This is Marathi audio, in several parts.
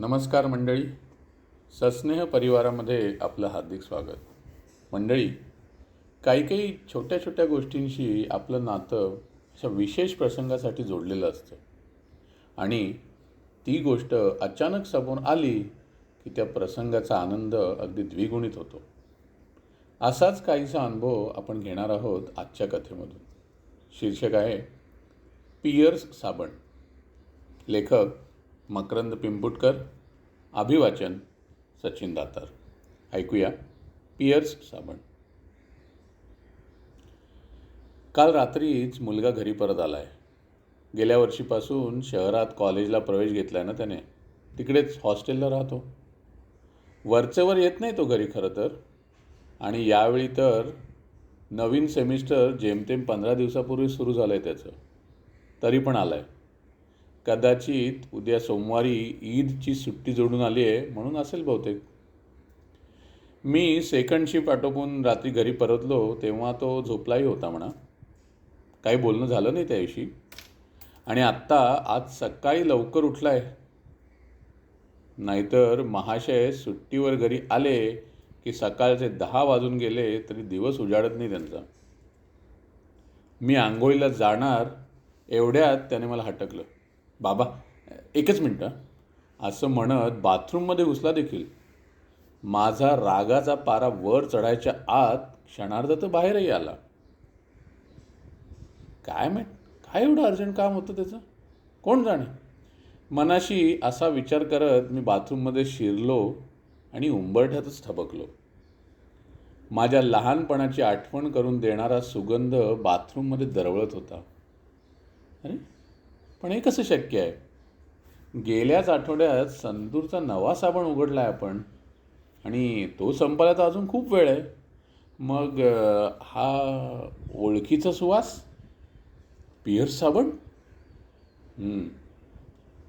नमस्कार मंडळी. सस्नेह परिवारामध्ये आपलं हार्दिक स्वागत. मंडळी काही काही छोट्या छोट्या गोष्टींशी आपलं नातं अशा विशेष प्रसंगासाठी जोडलेलं असतं. आणि ती गोष्ट अचानक समोर आली की त्या प्रसंगाचा आनंद अगदी द्विगुणित होतो. असाच काहीसा अनुभव आपण घेणार आहोत आजच्या कथेमधून. शीर्षक आहे पियर्स साबण. लेखक मकरंद पिंपुटकर अभिवाचन सचिन दातार. ऐकूया पियर्स साबण. काल रात्रीच मुलगा घरी परत आला आहे गेल्या वर्षीपासून शहरात कॉलेजला प्रवेश घेतला आहे ना त्याने. तिकडेच हॉस्टेलला राहतो. वरचेवर येत नाही तो घरी खरं तर. आणि यावेळी तर नवीन सेमिस्टर जेमतेम पंधरा दिवसापूर्वी सुरू झालं आहे त्याचं. तरी पण आलं आहे कदाचित उद्या सोमवारी ईदची सुट्टी जोडून आली आहे म्हणून असेल बहुतेक. मी सेकंड शिफ्ट आटोपून रात्री घरी परतलो तेव्हा तो झोपलाही होता म्हणा. काही बोलणं झालं नाही त्याविषयी. आणि आत्ता आज सकाळी लवकर उठला आहे नाहीतर महाशय सुट्टीवर घरी आले की सकाळचे दहा वाजून गेले तरी दिवस उजाडत नाही त्यांचा. मी आंघोळीला जाणार एवढ्यात त्याने मला हटकलं. बाबा एकच मिनटं. असं म्हणत बाथरूममध्ये घुसला देखील. माझा रागाचा पारा वर चढायच्या आत क्षणार्ध तर बाहेरही आला. काय माहीत? काय एवढं अर्जंट काम होतं त्याचं? कोण जाणे? मनाशी असा विचार करत मी बाथरूममध्ये शिरलो आणि उंबरठ्यातच ठबकलो माझ्या लहानपणाची आठवण करून देणारा सुगंध बाथरूममध्ये दरवळत होता. अरे पण हे कसं शक्य आहे? गेल्याच आठवड्यात संतूरचा नवा साबण उघडला आहे आपण. आणि तो संपायला तर अजून खूप वेळ आहे. मग हा ओळखीचा सुवास? पियर्स साबण?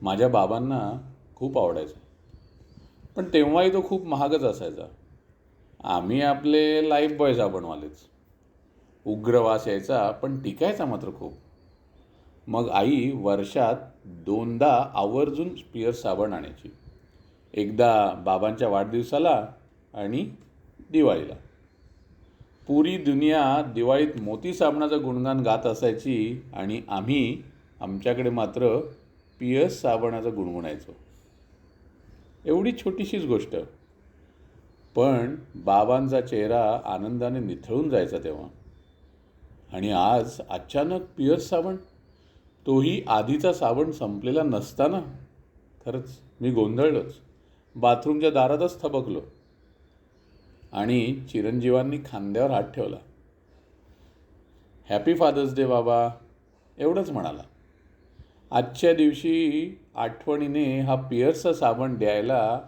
माझ्या बाबांना खूप आवडायचं. पण तेव्हाही तो खूप महागच असायचा. आम्ही आपले लाईफ बॉय साबणवालेच. उग्र वास यायचा पण टिकायचा मात्र खूप. मग आई वर्षात दोनदा आवर्जून पियर्स साबण आणायची. एकदा बाबांच्या वाढदिवसाला आणि दिवाळीला. पुरी दुनिया दिवाळीत मोती साबणाचं गुणगान गात असायची आणि आम्ही आमच्याकडे मात्र पियस साबणाचं गुणगुणायचो. एवढी छोटीशीच गोष्ट. पण बाबांचा चेहरा आनंदाने निथळून जायचा तेव्हा. आणि आज अचानक पियर्स साबण तोही आधीचा साबण संपलेला नसताना? खरंच मी गोंधळलोच. बाथरूमच्या दारातच थबकलो. आणि चिरंजीवांनी खांद्यावर हात ठेवला. हॅपी फादर्स डे बाबा एवढंच म्हणाला. आजच्या दिवशी आठवणीने हा पियर्सचा साबण द्यायला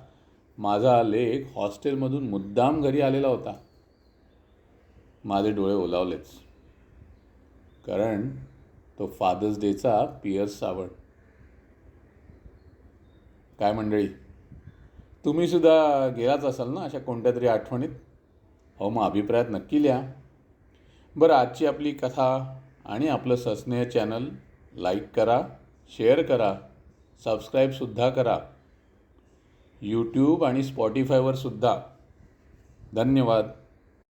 माझा लेख हॉस्टेलमधून मुद्दाम घरी आलेला होता. माझे डोळे ओलावलेच. कारण तो फादर्स डेचा पियर्स सावड काय मंडळी? तुम्हीसुद्धा गेलाच असाल ना अशा कोणत्या तरी आठवणीत? हो मग अभिप्रायात नक्की लिहा. बरं आजची आपली कथा आणि आपलं सस्नेह चॅनल लाईक करा शेअर करा सबस्क्राईबसुद्धा करा. यूट्यूब आणि स्पॉटीफायवर सुद्धा. धन्यवाद.